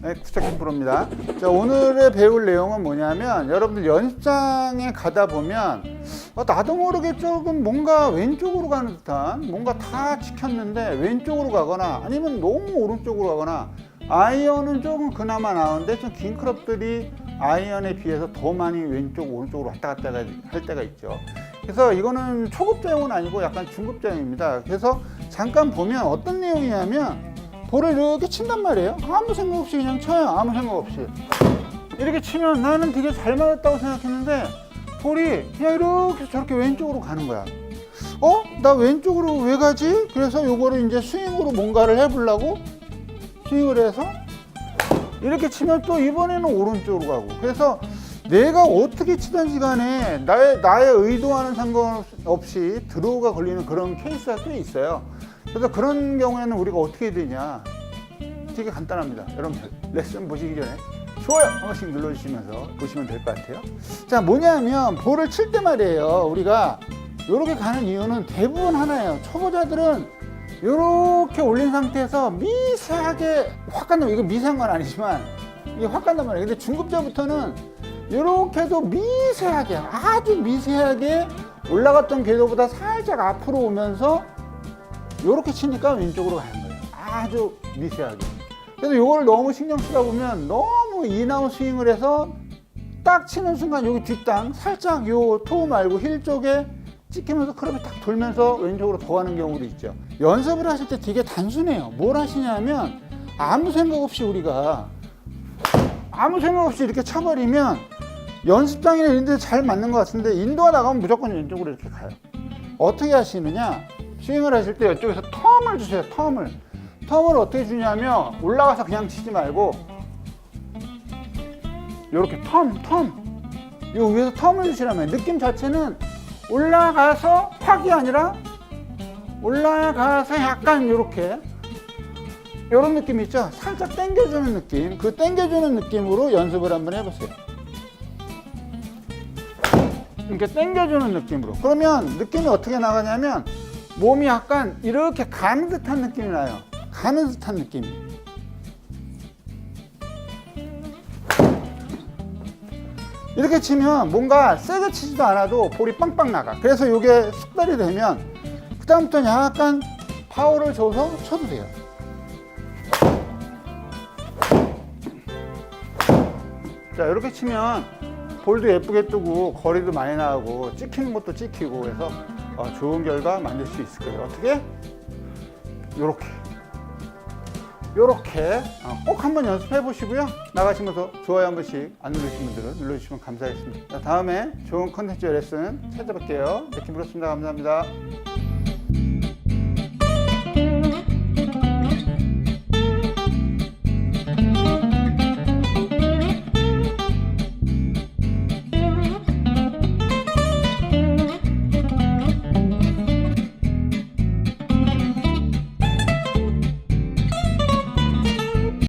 네, 구척 프로입니다. 자, 오늘의 배울 내용은 뭐냐면 여러분들 연습장에 가다 보면 어, 나도 모르게 조금 뭔가 왼쪽으로 가는 듯한 뭔가 다 지켰는데 왼쪽으로 가거나 아니면 너무 오른쪽으로 가거나 아이언은 조금 그나마 나오는데 좀 긴 클럽들이 아이언에 비해서 더 많이 왼쪽 오른쪽으로 왔다 갔다 할 때가 있죠. 그래서 이거는 초급자용은 아니고 약간 중급자용입니다. 그래서 잠깐 보면 어떤 내용이냐면 볼을 이렇게 친단 말이에요. 아무 생각 없이 그냥 쳐요. 아무 생각 없이. 이렇게 치면 나는 되게 잘 맞았다고 생각했는데 볼이 그냥 이렇게 저렇게 왼쪽으로 가는 거야. 어? 나 왼쪽으로 왜 가지? 그래서 요거를 이제 스윙으로 뭔가를 해보려고 스윙을 해서 이렇게 치면 또 이번에는 오른쪽으로 가고 그래서 내가 어떻게 치든지 간에 나의, 나의 의도와는 상관없이 드로우가 걸리는 그런 케이스가 꽤 있어요. 그래서 그런 경우에는 우리가 어떻게 되냐. 되게 간단합니다. 여러분들 레슨 보시기 전에 좋아요 한 번씩 눌러주시면서 보시면 될 것 같아요. 자 뭐냐면 볼을 칠 때 말이에요. 우리가 이렇게 가는 이유는 대부분 하나예요. 초보자들은 이렇게 올린 상태에서 미세하게 확 간다면 이거 미세한 건 아니지만 이게 확 간단 말이에요. 근데 중급자부터는 이렇게도 미세하게 아주 미세하게 올라갔던 궤도보다 살짝 앞으로 오면서 이렇게 치니까 왼쪽으로 가는 거예요. 아주 미세하게. 그래서 이걸 너무 신경 쓰다 보면 너무 인아웃 스윙을 해서 딱 치는 순간 여기 뒷땅 살짝 요토 말고 힐 쪽에 찍히면서 클럽이 딱 돌면서 왼쪽으로 더 가는 경우도 있죠. 연습을 하실 때 되게 단순해요. 뭘 하시냐면 아무 생각 없이 우리가 아무 생각 없이 이렇게 쳐버리면 연습장이나 이런 데 잘 맞는 것 같은데 인도가 나가면 무조건 왼쪽으로 이렇게 가요. 어떻게 하시느냐? 스윙을 하실 때 이쪽에서 텀을 주세요. 텀을. 텀을 어떻게 주냐면 올라가서 그냥 치지 말고 이렇게 텀, 텀. 이 위에서 텀을 주시라면 느낌 자체는 올라가서 확이 아니라 올라가서 약간 이렇게 이런 느낌 있죠? 살짝 당겨주는 느낌. 그 당겨주는 느낌으로 연습을 한번 해보세요. 이렇게 당겨주는 느낌으로. 그러면 느낌이 어떻게 나가냐면 몸이 약간 이렇게 가는 듯한 느낌이 나요. 가는 듯한 느낌. 이렇게 치면 뭔가 세게 치지도 않아도 볼이 빵빵 나가. 그래서 이게 숙달이 되면 그다음부터 약간 파워를 줘서 쳐도 돼요. 자 이렇게 치면 볼도 예쁘게 뜨고 거리도 많이 나가고 찍히는 것도 찍히고 그래서 어, 좋은 결과 만들 수 있을 거예요. 어떻게? 요렇게 요렇게 어, 꼭 한번 연습해 보시고요. 나가시면서 좋아요 한 번씩 안 누르신 분들은 눌러주시면 감사하겠습니다. 자, 다음에 좋은 컨텐츠 레슨 찾아뵐게요. 백킴 브로스입니다. 감사합니다.